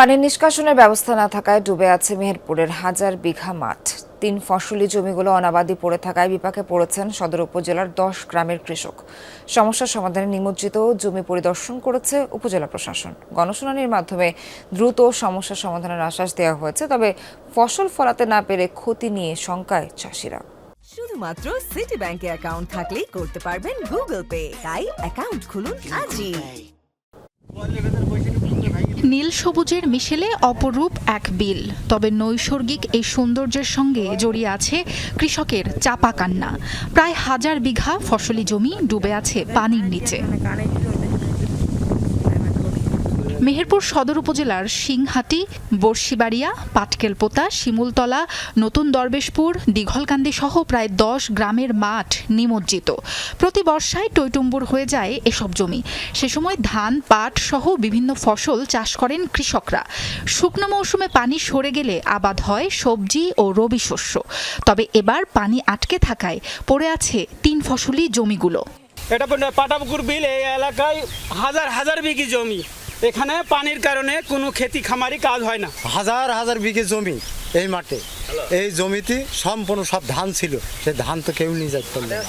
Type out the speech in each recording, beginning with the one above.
পানির নিষ্কাশনের ব্যবস্থা না থাকায় ডুবে আছে মেহেরপুরের হাজার বিঘা মাঠ। তিন ফসলি জমিগুলো অনাবাদি পড়ে থাকায় বিপাকে পড়েছেন সদর উপজেলার দশ গ্রামের কৃষক। সমস্যার সমাধানে নিমজ্জিত জমি পরিদর্শন করেছে উপজেলা প্রশাসন। গণশুনানির মাধ্যমে দ্রুত সমস্যার সমাধানের আশ্বাস দেওয়া হয়েছে, তবে ফসল ফলাতে না পেরে ক্ষতি নিয়ে শঙ্কায় চাষিরা। শুধুমাত্র সিটি ব্যাংকে অ্যাকাউন্ট থাকলেই করতে পারবেন গুগল পে তাই অ্যাকাউন্ট খুলুন আজই। নীল সবুজের মিশেলে অপরূপ এক বিল। তবে নৈসর্গিক এই সৌন্দর্যের সঙ্গে জড়িয়ে আছে কৃষকের চাপা কান্না। প্রায় হাজার বিঘা ফসলি জমি ডুবে আছে পানির নিচে। মেহেরপুর সদর উপজেলার সিংহাটি বর্ষিবাড়িয়া পাটকেলপোতা, শিমুলতলা, নতুন দরবেশপুর, দীঘলকান্দি সহ প্রায় দশ গ্রামের মাঠ নিমজ্জিত। প্রতি বর্ষায় টইটুম্বুর হয়ে যায় এসব জমি। সে সময় ধান, পাট সহ বিভিন্ন ফসল চাষ করেন কৃষকরা। শুকনো মৌসুমে পানি সরে গেলে আবাদ হয় সবজি ও রবি শস্য। তবে এবার পানি আটকে থাকায় পড়ে আছে তিন ফসলি জমিগুলো। এটা পাটাপুকুর বিল এই এলাকায় হাজার হাজার বিঘি জমি। এখানে পানির কারণে কোনো খেতি খামারি কাজ হয় না। হাজার হাজার বিঘে জমি এই মাঠে। এই জমিতে সম্পূর্ণ সব ধান ছিল। সে ধান তো কেউ নিয়ে পারল না।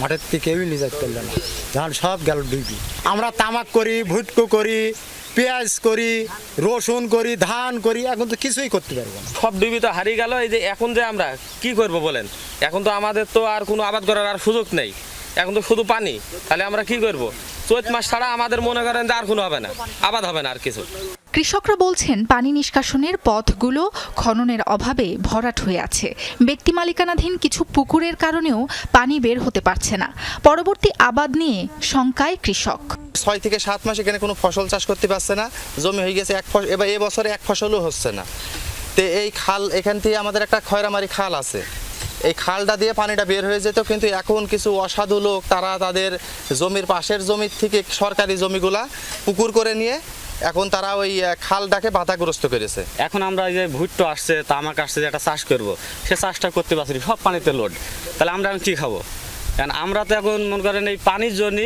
মাঠের থেকে কেউই নিয়ে পারল না। ধান সব গেল ডুবি আমরা তামাক করি ভুটকো করি পেঁয়াজ করি রসুন করি ধান করি এখন তো কিছুই করতে পারব না। সব ডুবি তো হারিয়ে গেল। এই যে এখন যে আমরা কি করব বলেন? এখন তো আমাদের তো আর কোনো আবাদ করার আর সুযোগ নেই। এখন তো শুধু পানি। তাহলে আমরা কি করব? চৈত মাস ছাড়া আমাদের মনে করেন যে আর কোনো হবে না আবাদ হবে না আর কিছু। কৃষকরা বলছেন পানি নিষ্কাশনের পথগুলো খননের অভাবে ভরাট হয়ে আছে। ব্যক্তি মালিকানাধীন কিছু পুকুরের কারণেও পানি বের হতে পারছে না। পরবর্তী আবাদ নিয়ে শঙ্কায় কৃষক। ছয় থেকে সাত মাস এখানে কোনো ফসল চাষ করতে পারছে না জমি হয়ে গেছে এক ফসল এবার এবছরে এক ফসলও হচ্ছে না। তো এই খাল এখান থেকে আমাদের একটা খয়রামারি খাল আছে। এই খালটা দিয়ে পানিটা বের হয়ে যেত, কিন্তু এখন কিছু অসাধু লোক তারা তাদের জমির পাশের জমির থেকে সরকারি জমিগুলা পুকুর করে নিয়ে এখন তারা ওই খালটাকে বাধাগ্রস্ত করেছে। এখন আমরা যে ভুট্টো আসছে, তামাক আসছে যে একটা চাষ করব, সে চাষটা করতে পারছি সব পানিতে লোড তাহলে আমরা কি খাব? কারণ আমরা তো এখন মনে করেন এই পানির জন্য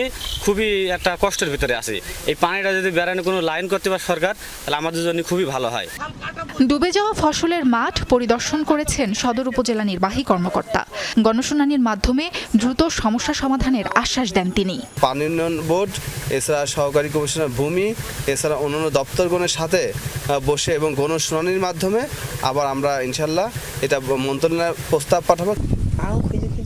খুবই একটা কষ্টের ভিতরে আছি। এই পানিটা যদি বেড়ানো কোনো লাইন করতে পারে সরকার তাহলে আমাদের জন্য খুবই ভালো হয়। ডুবে যাওয়া ফসলের মাঠ পরিদর্শন করেছেন সদর উপজেলা নির্বাহী কর্মকর্তা। গণশুনানির মাধ্যমে দ্রুত সমস্যা সমাধানের আশ্বাস দেন তিনি। পানি উন্নয়ন বোর্ড এছাড়া সহকারী কমিশনার ভূমি এছাড়া অন্যান্য দপ্তরগণের সাথে বসে এবং গণশুনানির মাধ্যমে আবার আমরা ইনশাল্লাহ এটা মন্ত্রণালয়ের প্রস্তাব পাঠাবো।